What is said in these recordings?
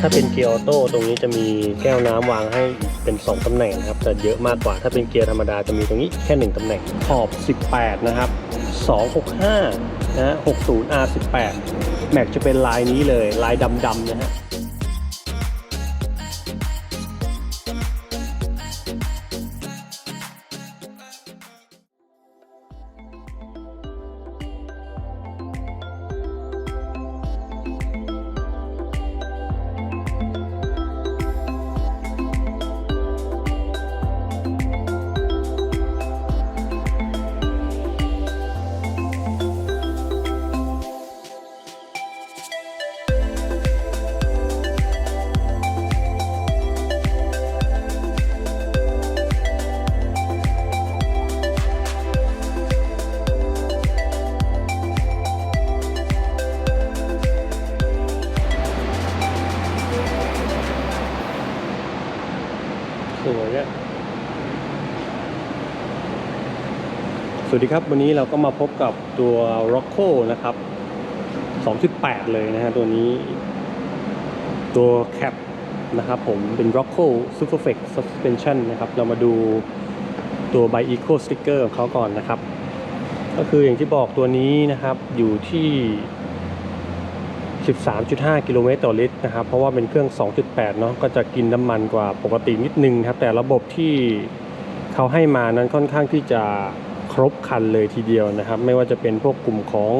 ถ้าเป็นเกียร์ออโต้ตรงนี้จะมีแก้วน้ำวางให้เป็น 2ตำแหน่งนะครับแต่เยอะมากกว่าถ้าเป็นเกียร์ธรรมดาจะมีตรงนี้แค่ 1ตำแหน่งขอบ 18 นะครับ 265นะฮะ60 R18 แม็กจะเป็นลายนี้เลยลายดำๆนะฮะ วยอะสวัสดีครับ วันนี้เราก็มาพบกับตัว Rocco นะครับ 2.8 เลยนะฮะตัวนี้ ตัวแคปนะครับผมเป็น Rocco Superflex Suspension นะครับ เรามาดูตัว By Eco Sticker ของเขาก่อนนะครับ ก็คืออย่างที่บอกตัวนี้นะครับอยู่ที่ 13.5 กิโลเมตรต่อลิตรนะครับ เพราะว่าเป็นเครื่อง 2.8 เนาะก็จะกินน้ำมันกว่าปกตินิดนึงครับ แต่ระบบที่เขาให้มานั้นค่อนข้างที่จะครบครันเลยทีเดียวนะครับ ไม่ว่าจะเป็นพวกกลุ่มของ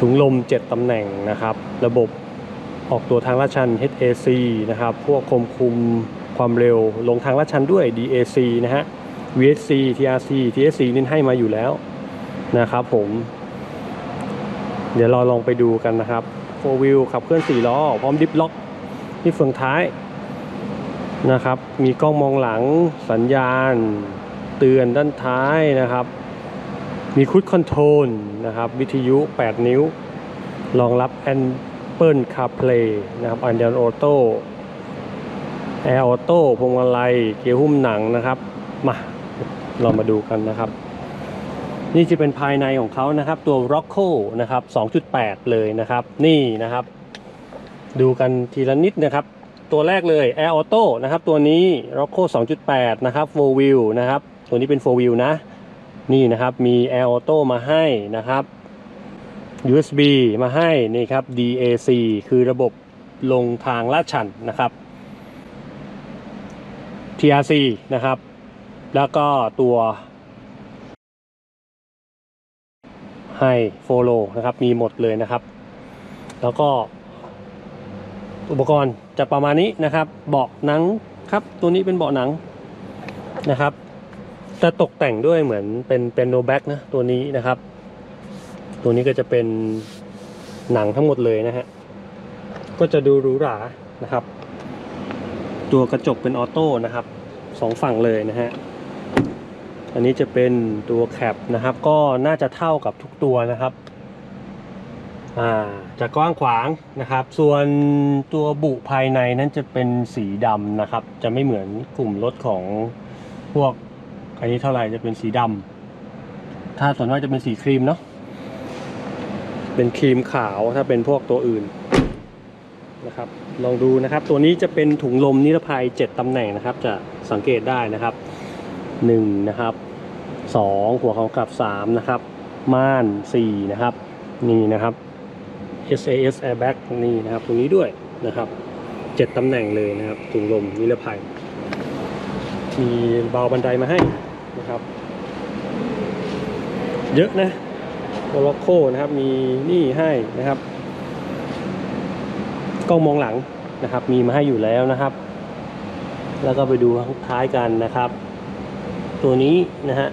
ถุงลม 7 ตำแหน่งนะครับ ระบบออกตัวทางลาดชัน HAC นะครับ พวกควบคุมความเร็วลงทางลาดชันด้วย DAC นะฮะ VSC TRC TSC นี่ให้มาอยู่แล้วนะครับผม เดี๋ยวเราลองไปดูกันนะครับ4 wheel ขับเคลื่อน4ล้อ พร้อมดิฟล็อกที่เฟืองท้ายนะครับ มีกล้องมองหลังสัญญาณ เตือนด้านท้ายนะครับ มีคุดคอนโทรลนะครับ วิทยุ 8 นิ้ว รองรับ Apple CarPlay นะครับ Android Auto Air Auto พวงมาลัยเกียร์หุ้มหนังนะครับ มา เรามาดูกันนะครับ นี่จะเป็นภายในของเขานะครับ ตัว Rocco นะครับ 2.8 เลยนะครับ นี่นะครับ ดูกันทีละนิดนะครับ ตัวแรกเลย Air Auto นะครับ ตัวนี้ Rocco 2.8 นะครับ4 wheel นะครับ ตัวนี้เป็น4 wheel นะ นี่นะครับมี Air Auto มาให้นะครับ USB มาให้นี่ครับ DAC คือระบบลงทางลาดชันนะครับ TRC นะครับ แล้วก็ตัว ให้โฟโลนะครับมีหมดเลยนะครับ แล้วก็อุปกรณ์จะประมาณนี้นะครับ เบาะหนังครับตัวนี้เป็นเบาะหนังนะครับจะตกแต่งด้วยเหมือนเป็นเป็นโนแบ็กนะตัวนี้นะครับ ตัวนี้ก็จะเป็นหนังทั้งหมดเลยนะฮะก็จะดูหรูหรานะครับ ตัวกระจกเป็นออโต้นะครับสองฝั่งเลยนะฮะ อันนี้จะเป็นตัวแคปนะครับ ก็น่าจะเท่ากับทุกตัวนะครับอ่าจะกว้างขวางนะครับ ส่วนตัวบุภายในนั้นจะเป็นสีดำนะครับ จะไม่เหมือนกลุ่มรถของพวกอันนี้เท่าไหร่จะเป็นสีดำถ้าส่วนมากจะเป็นสีครีมเนาะเป็นครีมขาวถ้าเป็นพวกตัวอื่นนะครับ ลองดูนะครับ ตัวนี้จะเป็นถุงลมนิรภัย 7ตำแหน่งนะครับ จะสังเกตได้นะครับ หนึ่งนะครับสองหัวเของกลับสามนะครับม่านสี่นะครับนี่นะครับ SAS airbag นี่นะครับตรงนี้ด้วยนะครับเจ็ดตำแหน่งเลยนะครับถุงลมนิรภัย มีเบาบันไดมาให้นะครับ เยอะนะโมร็อกโคนะครับมีนี่ให้นะครับกล้องมองหลังนะครับ มีมาให้อยู่แล้วนะครับ แล้วก็ไปดูท้ายกันนะครับ ตัวนี้นะฮะ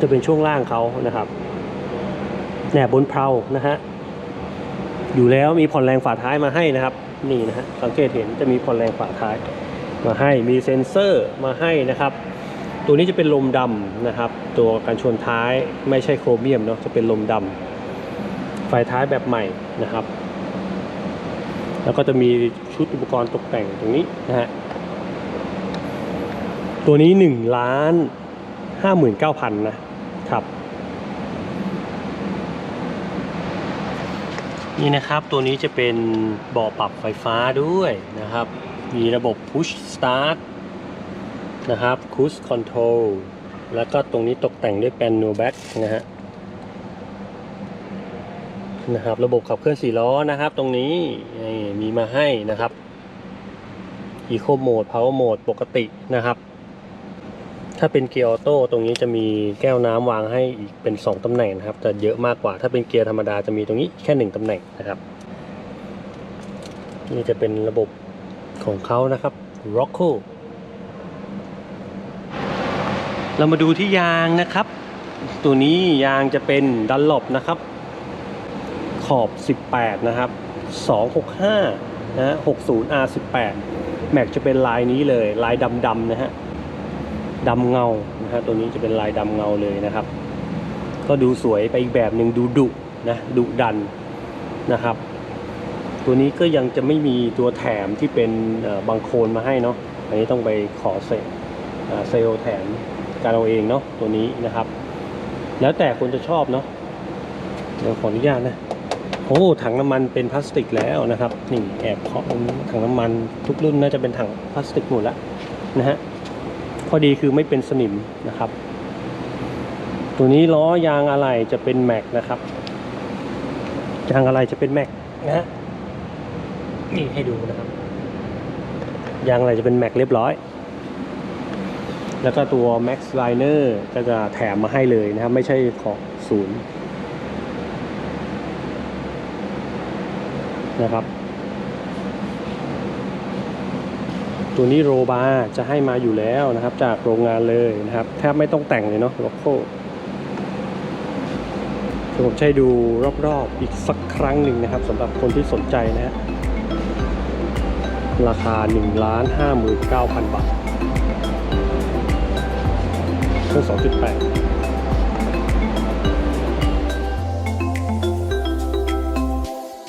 จะเป็นช่วงล่างเขานะครับแหนบบนเพลานะฮะอยู่แล้วมีผ่อนแรงฝาท้ายมาให้นะครับ นี่นะฮะสังเกตเห็นจะมีผ่อนแรงฝาท้ายมาให้มีเซ็นเซอร์มาให้นะครับ ตัวนี้จะเป็นลมดำนะครับ ตัวการชนท้ายไม่ใช่โครเมียมเนาะจะเป็นลมดำไฟท้ายแบบใหม่นะครับ แล้วก็จะมีชุดอุปกรณ์ตกแต่งตรงนี้นะฮะ ตัวนี้1ล้าน59,000นะครับ นี่นะครับตัวนี้จะเป็นเบาะปรับไฟฟ้าด้วยนะครับ มีระบบ push start นะครับ cruise control แล้วก็ตรงนี้ตกแต่งด้วยแปน no back นะฮะนะครับระบบขับเคลื่อน4ล้อนะครับ ตรงนี้มีมาให้นะครับ eco mode power mode ปกตินะครับ ถ้าเป็นเกียร์ออโต้ตรงนี้จะมีแก้วน้ำวางให้อีกเป็น 2ตำแหน่งนะครับจะเยอะมากกว่า ถ้าเป็นเกียร์ธรรมดาจะมีตรงนี้แค่ 1ตำแหน่งนะครับ นี่จะเป็นระบบของเขานะครับ Rocco เรามาดูที่ยางนะครับ ตัวนี้ยางจะเป็นดันลบนะครับ ขอบ 18 นะครับ 265นะฮะ60 R18 แม็กจะเป็นลายนี้เลย ลายดำๆนะฮะ ดำเงานะฮะตัวนี้จะเป็นลายดำเงาเลยนะครับ ก็ดูสวยไปอีกแบบหนึ่งดูดุนะดุดันนะครับ ตัวนี้ก็ยังจะไม่มีตัวแถมที่เป็นบางโคลนมาให้เนาะอันนี้ต้องไปขอเซเซลล์แถมการเอาเองเนาะตัวนี้นะครับ แล้วแต่คนจะชอบเนาะเดี๋ยวขออนุญาตนะโอ้ถังน้ำมันเป็นพลาสติกแล้วนะครับนี่แอบเคาะถังน้ำมันทุกรุ่นน่าจะเป็นถังพลาสติกหมดล้วนะฮะ ข้อดีคือไม่เป็นสนิมนะครับ ตัวนี้ล้อยางอะไหล่จะเป็นแม็กนะครับ ยางอะไหล่จะเป็นแม็กนะฮะนี่ให้ดูนะครับ ยางอะไหล่จะเป็นแม็กเรียบร้อย แล้วก็ตัว Max Liner ก็จะแถมมาให้เลยนะครับ ไม่ใช่ของศูนย์นะครับ ตัวนี้โรบาร์จะให้มาอยู่แล้วนะครับ จากโรงงานเลยนะครับแทบไม่ต้องแต่งเลยเนาะโลโก้ดผมจะให้ดูรอบๆอีกสักครั้งหนึ่งนะครับสำหรับคนที่สนใจนะฮะราคา1ล้าน59,000 บาทเครื่อง2.8